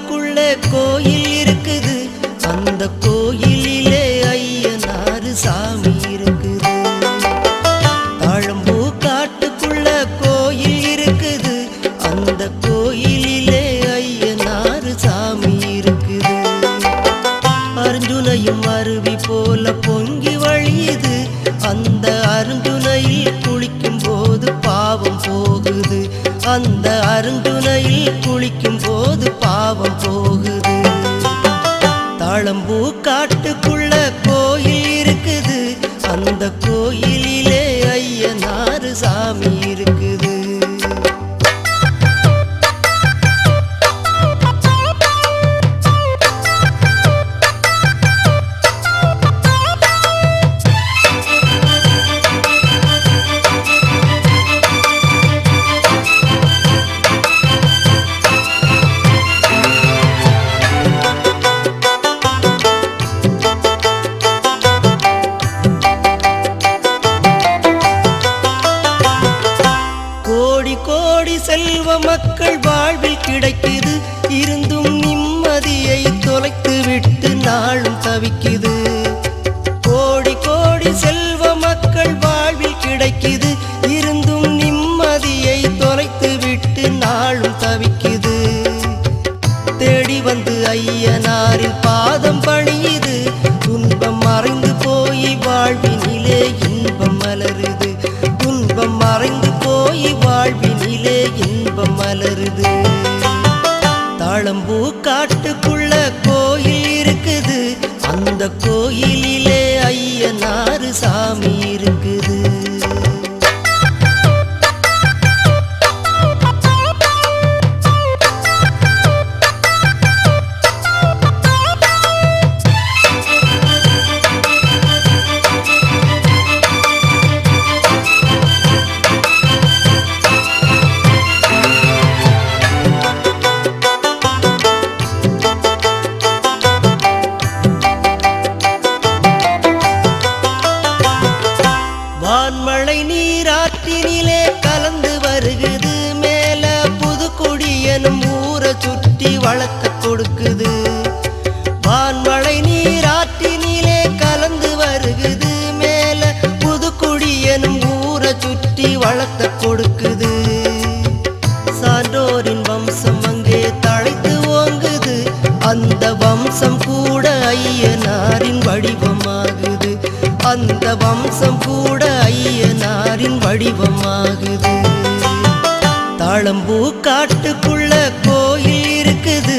காட்டுக்குள்ள கோயில் இருக்குது. அந்த கோயிலிலே ஐயனாறு சாமி இருக்குது. தாழம்பூ காட்டுக்குள்ள கோயில் இருக்குது. அந்த கோயிலிலே ஐயனாரு சாமி இருக்குது. அர்ஜுனையும் அருவி போல பொங்கி வழியுது. அந்த அருந்துணையில் குளிக்கும் போது பாவம் போகுது. அந்த அருந்துணை தாழம்பூ காட்டு கோடி செல்வ மக்கள் வாழ்வில் கிடைக்குது. இருந்தும் நிம்மதியை தொலைத்து விட்டு நாளும் தவிக்குது. கோடி கோடி செல்வ மக்கள் வாழ்வில் கிடைக்குது. இருந்தும் நிம்மதியை தொலைத்து விட்டு நாளும் தவிக்குது. தேடி வந்து ஐயனாரின் பாதம் பணியுது. துன்பம் மறைந்து போய் வாழ்வினிலே இன்பம் மலருது. துன்பம் மறைந்து இன்பம் மலருது தாழம்பூ காட்டுக்குள்ள கோயில் இருக்குது. அந்த கோயிலிலே ஐயனாரு சாமி நீராற்றினிலே கலந்து வருகுது. மேல புதுக்குடி எனும் ஊரை சுற்றி வளர்த்த கொடுக்குது வான்மழை நீர் ஆற்றினிலே கலந்து வருகுது. மேல புதுக்குடி எனும் ஊரை சுற்றி வளர்த்த கொடுக்குது சான்றோரின் வம்சம் அங்கே தழைத்து ஓங்குது. அந்த வம்சம் கூட ஐயனாரின் வடிவமாகுது. அந்த வம்சம் கூட தாழம்பூ காட்டுக்குள்ள கோயில் இருக்குது.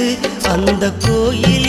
அந்த கோயில்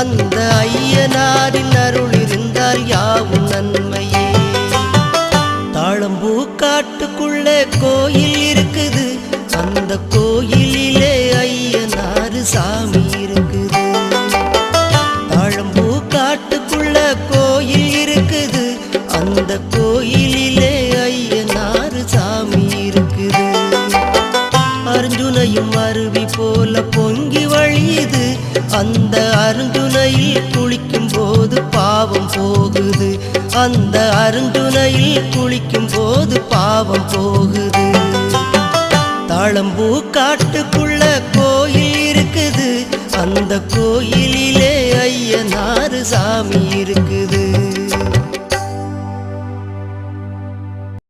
அந்த ஐயனாரின் அருள் இருந்தால் யாவும் நன்மையே. தாழம்பூ காட்டுக்குள்ளே கோயில் இருக்குது. அந்த கோயிலிலே ஐயனாரு சாமி இருக்குது. தாழம்பூ காட்டுக்குள்ள கோயில் இருக்குது. அந்த கோயிலிலே ஐயனாரு சாமி இருக்குது. அர்ஜுனையும் அருவி போல போ போகுது. அந்த அருந்துணையில் குளிக்கும் போது பாவம் போகுது. தாழம்பூ காட்டுக்குள்ள கோயில்